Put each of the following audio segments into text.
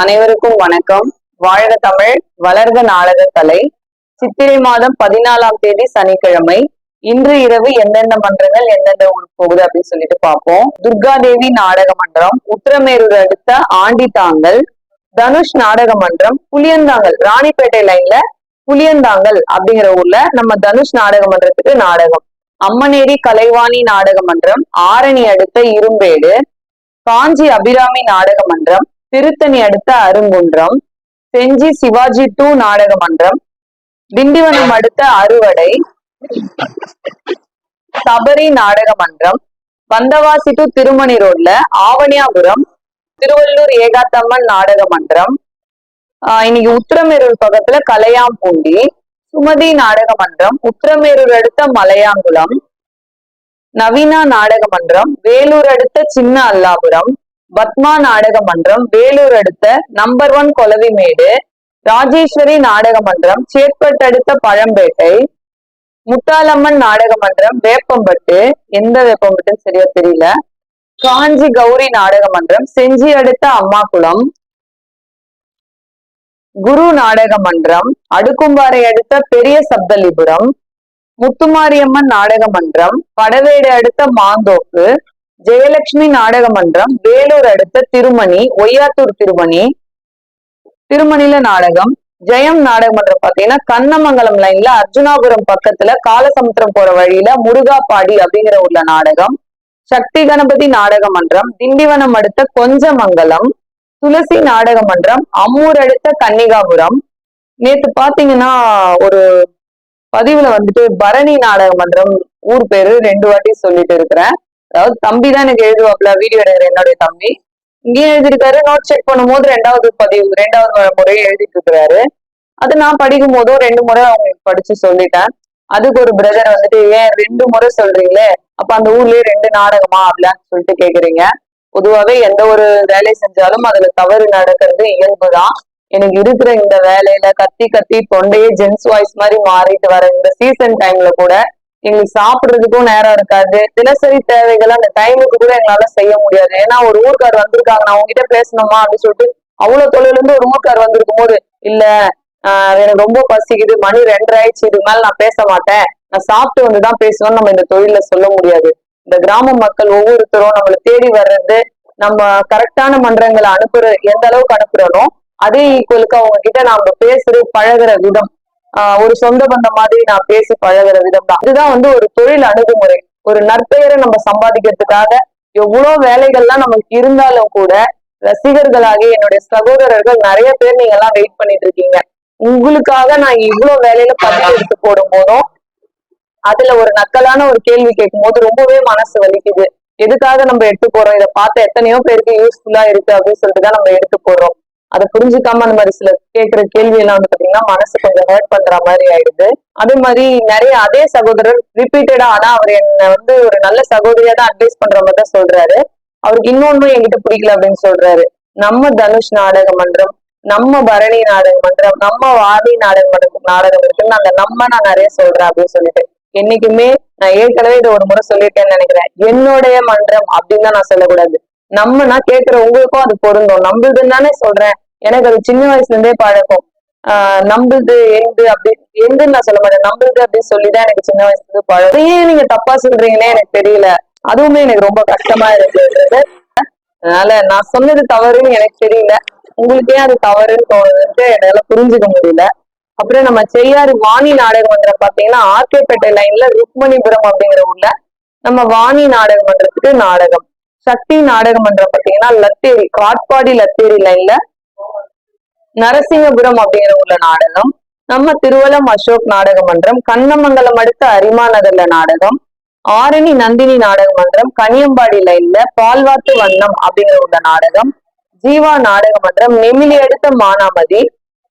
அனைவருக்கும் வணக்கம். வாழ்க தமிழ் வளர்க நாடக கலை சித்திரை மாதம் பதினாலாம் தேதி சனிக்கிழமை. இன்று இரவு எந்தெந்த மன்றங்கள் எந்தெந்த ஊருக்கு போகுது அப்படின்னு சொல்லிட்டு பார்ப்போம். துர்கா தேவி நாடக மன்றம் உத்திரமேரூர் அடுத்த ஆண்டித்தாங்கல் தனுஷ் நாடக மன்றம் புளியந்தாங்கல். ராணிப்பேட்டை லைன்ல புளியந்தாங்கல் அப்படிங்கிற ஊர்ல நம்ம தனுஷ் நாடக மன்றத்துக்கு நாடகம். அம்மனேரி கலைவாணி நாடக மன்றம் ஆரணி அடுத்த இரும்பேடு. காஞ்சி அபிராமி நாடக மன்றம் திருத்தணி அடுத்த அருங்குன்றம் செஞ்சி சிவாஜி டூ நாடக மன்றம் திண்டிவனம் அடுத்த அறுவடை சபரி நாடக மன்றம் வந்தவாசி டு திருமணி ரோட்ல ஆவணியாபுரம் திருவள்ளூர் ஏகாத்தம்மன் நாடக மன்றம் ஆஹ் இன்னைக்கு உத்திரமேரூர் பக்கத்துல கலையாம்பூண்டி சுமதி நாடக மன்றம் உத்திரமேரூர் அடுத்த மலையாங்குளம் நவீனா நாடக மன்றம் வேலூர் அடுத்த சின்ன அல்லாபுரம் பத்மா நாடக மன்றம் வேலூர் அடுத்த நம்பர் ஒன் கொலவிமேடு ராஜேஸ்வரி நாடக மன்றம் சேர்பட்டு அடுத்த பழம்பேட்டை முத்தாலம்மன் நாடக மன்றம் வேப்பம்பட்டு. எந்த வேப்பம்பட்டுன்னு சரியா தெரியல. காஞ்சி கௌரி நாடக மன்றம் செஞ்சி அடுத்த அம்மாக்குளம். குரு நாடக மன்றம் அடுக்கும்பாறை அடுத்த பெரிய சப்தலிபுரம். முத்துமாரியம்மன் நாடக மன்றம் படவேடு அடுத்த மாந்தோப்பு. ஜெயலட்சுமி நாடக மன்றம் வேலூர் அடுத்த திருமணி ஒய்யாத்தூர் திருமணி திருமணில நாடகம் ஜெயம் நாடக மன்றம் பாத்தீங்கன்னா கண்ணமங்கலம் லைன்ல அர்ஜுனாபுரம் பக்கத்துல காலசமுத்திரம் போற வழியில முருகாப்பாடி அப்படிங்கிற உள்ள நாடகம் சக்தி கணபதி நாடக மன்றம் திண்டிவனம் அடுத்த கொஞ்சமங்கலம் துளசி நாடக மன்றம் அம்மூர் அடுத்த கன்னிகாபுரம். நேத்து பாத்தீங்கன்னா ஒரு பதிவுல வந்துட்டு பரணி நாடக மன்றம் ஊர் பேரு ரெண்டு வாட்டி சொல்லிட்டு இருக்கிறேன். அதாவது தம்பி தான் எனக்கு எழுதுவாப்ல வீடியோ எடுக்கிற என்னுடைய தம்பி. இங்கேயும் எழுதியிருக்காரு. நோட் செக் பண்ணும் போது ரெண்டாவது பதிவு ரெண்டாவது முறை எழுதிட்டு இருக்கிறாரு அது நான் படிக்கும் போதும் ரெண்டு முறை அவங்களுக்கு படிச்சு சொல்லிட்டேன். அதுக்கு ஒரு பிரதர் வந்துட்டு ஏன் ரெண்டு முறை சொல்றீங்களே? அப்ப அந்த ஊர்லயே ரெண்டு நாடகமா அப்படின்னு சொல்லிட்டு கேக்குறீங்க. பொதுவாவே எந்த ஒரு வேலை செஞ்சாலும் அதுல தவறு நடக்கிறது இயல்புதான். எனக்கு இருக்கிற இந்த வேலையில கத்தி கத்தி தொண்டையே ஜென்ஸ் வாய்ஸ் மாதிரி மாறிட்டு வர இந்த சீசன் டைம்ல கூட எங்களுக்கு சாப்பிடுறதுக்கும் நேரம் இருக்காது. தினசரி தேவைகள் அந்த டைமுக்கு கூட எங்களால செய்ய முடியாது. ஏன்னா ஒரு ஊர்க்கார் வந்திருக்காங்க நான் உங்ககிட்ட பேசணுமா அப்படின்னு சொல்லிட்டு அவ்வளவு தொழில இருந்து ஒரு ஊர்க்கார் வந்திருக்கும் போது இல்ல ஆஹ் எனக்கு ரொம்ப பசிக்குது மணி ரெண்டரை ஆயிடுச்சு இது மேல நான் பேச மாட்டேன். நான் சாப்பிட்டு வந்துதான் பேசுவேன்னு நம்ம இந்த தொழில சொல்ல முடியாது. இந்த கிராம மக்கள் ஒவ்வொருத்தரும் நம்மளை தேடி வர்றது நம்ம கரெக்டான மன்றங்களை அனுப்புற எந்த அளவுக்கு அனுப்புறோம் அதே ஈக்குவலுக்கு அவங்க கிட்ட நாம பேசுற பழகுற விதம். ஒரு சொந்த பந்தம் மாதிரி நான் பேசி பழகுற விதம் தான் இதுதான் வந்து ஒரு தொழில் அணுகுமுறை. ஒரு நற்பெயரை நம்ம சம்பாதிக்கிறதுக்காக எவ்வளவு வேலைகள்லாம் நமக்கு இருந்தாலும் கூட ரசிகர்களாகி என்னுடைய சகோதரர்கள் நிறைய பேர் நீங்க எல்லாம் வெயிட் பண்ணிட்டு இருக்கீங்க உங்களுக்காக நான் இவ்வளவு வேலையில பதிவு எடுத்து போடும் போதும் அதுல ஒரு நக்கலான ஒரு கேள்வி கேட்கும் போது ரொம்பவே மனசு வலிக்குது. எதுக்காக நம்ம எடுத்து போறோம்? இதை பார்த்த எத்தனையோ பேருக்கு யூஸ்ஃபுல்லா இருக்கு அப்படின்னு சொல்லிட்டு தான் நம்ம எடுத்து போடுறோம் அதை புரிஞ்சுக்காம அந்த மாதிரி சில கேட்கிற கேள்வி எல்லாம் வந்து பாத்தீங்கன்னா மனசு கொஞ்சம் ஹர்ட் பண்ற மாதிரி ஆயிடுது. அதே மாதிரி நிறைய அதே சகோதரர் ரிப்பீட்டடா ஆனா அவர் என்ன வந்து ஒரு நல்ல சகோதரியா தான் அட்வைஸ் பண்ற மாதிரி தான் சொல்றாரு. அவருக்கு இன்னொன்னும் என்கிட்ட பிடிக்கல அப்படின்னு சொல்றாரு. நம்ம தனுஷ் நாடக மன்றம் நம்ம பரணி நாடக மன்றம் நம்ம வாதி நாடக மன்றம் நாடகம் இருக்குன்னு அந்த நம்ம நான் நிறைய சொல்றேன் அப்படின்னு சொல்லிட்டு. என்னைக்குமே நான் ஏற்கனவே இதை ஒரு முறை சொல்லிட்டேன்னு நினைக்கிறேன். என்னுடைய மன்றம் அப்படின்னு தான் நான் சொல்லக்கூடாது. நம்ம நான் கேட்கிற உங்களுக்கும் அது பொருந்தும். நம்மளுதுன்னு தானே சொல்றேன். எனக்கு அது சின்ன வயசுல இருந்தே பழக்கம். ஆஹ் நம்புது எந்து அப்படி எந்துன்னு நான் சொல்ல மாட்டேன். நம்புது அப்படின்னு சொல்லிதான் எனக்கு சின்ன வயசுல இருந்து பழக்கம். ஏன் நீங்க தப்பா சொல்றீங்கன்னே எனக்கு தெரியல. அதுவுமே எனக்கு ரொம்ப கஷ்டமா இருக்குது அதனால நான் சொன்னது தவறுன்னு எனக்கு தெரியல. உங்களுக்கே அது தவறுன்னு தோணுதுன்ட்டு என்னால புரிஞ்சுக்க முடியல. அப்புறம் நம்ம செய்யாறு வாணி நாடக மன்றம் பாத்தீங்கன்னா ஆர்கேபேட்டை லைன்ல ருக்மணிபுரம் அப்படிங்கிற ஊர்ல நம்ம வாணி நாடக மன்றத்துக்கு நாடகம். சக்தி நாடக மன்றம் பாத்தீங்கன்னா லத்தேரி காட்பாடி லத்தேரி லைன்ல நரசிங்கபுரம் அப்படிங்கிற ஊர்ல நாடகம் நம்ம திருவலம் அசோக் நாடக மன்றம் கண்ணமங்கலம் அடுத்த அரிமா நகர்ல நாடகம் ஆரணி நந்தினி நாடக மன்றம் கனியம்பாடி லைன்ல பால்வாத்து வண்ணம் அப்படிங்கிற உள்ள நாடகம் ஜீவா நாடக மன்றம் நெமிலி அடுத்த மானாமதி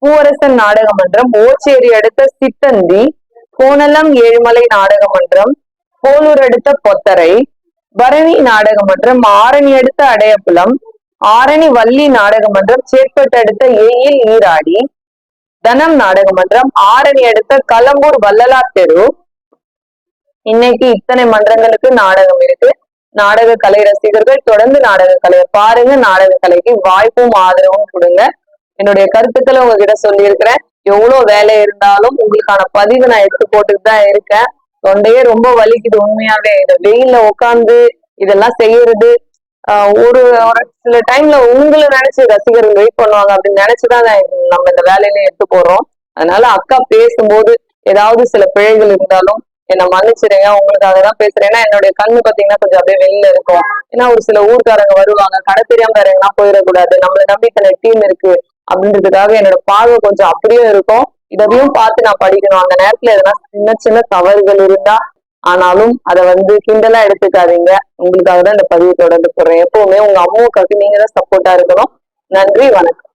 பூவரசன் நாடக மன்றம் ஓச்சேரி அடுத்த சித்தந்தி கோணலம் ஏழுமலை நாடக மன்றம் போலூர் அடுத்த பொத்தரை பரணி நாடக மன்றம் ஆரணி அடுத்த அடையப்புலம் ஆரணி வள்ளி நாடகமன்றம் மன்றம் அடுத்த ஏயில் ஈராடி. தனம் நாடகமன்றம் ஆரணி அடுத்த கலம்பூர் வள்ளலார் தெரு. இன்னைக்கு இத்தனை மன்றங்களுக்கு நாடகம் இருக்கு. நாடக கலை ரசிகர்கள் தொடர்ந்து நாடக கலையை பாருங்க. நாடக கலைக்கு வாய்ப்பும் ஆதரவும் கொடுங்க. என்னுடைய கருத்துக்களை உங்ககிட்ட சொல்லியிருக்கிறேன். எவ்வளவு வேலை இருந்தாலும் உங்களுக்கான பதிவு நான் எடுத்து போட்டுட்டு தான் இருக்கேன். தொண்டையே ரொம்ப வலிக்குது உண்மையாவே. இந்த வெயில்ல உட்காந்து இதெல்லாம் செய்யறது ஒரு ஒரு சில டைம்ல உங்களை நினைச்சு ரசிகர்கள் வெயிட் பண்ணுவாங்க அப்படின்னு நினைச்சுதான் நம்ம இந்த வேலையில எடுத்து போறோம் அதனால அக்கா பேசும்போது ஏதாவது சில பிழைகள் இருந்தாலும் என்னை மன்னிச்சிடுங்க உங்களுக்காக தான் பேசுறேன். ஏன்னா என்னுடைய கண்ணு பாத்தீங்கன்னா கொஞ்சம் அப்படியே வெளியில இருக்கும். ஏன்னா ஒரு சில ஊர்க்காரங்க வருவாங்க கடை தெரியாம வேறங்கலாம் போயிடக்கூடாது. நம்மளை நம்பி இத்தனை டீம் இருக்கு அப்படின்றதுக்காக என்னோட பார்வை கொஞ்சம் அப்படியே இருக்கும். இதையும் பார்த்து நான் படிக்கணும். அந்த நேரத்துல எதனா சின்ன சின்ன தவறுகள் இருந்தா ஆனாலும் அதை வந்து கிண்டலா எடுத்துக்காதீங்க. உங்களுக்காக தான் இந்த பதிவு தொடர்ந்து போடுறேன். எப்பவுமே உங்க அம்மாவுக்காக நீங்க தான் சப்போர்ட்டா இருக்கணும். நன்றி வணக்கம்.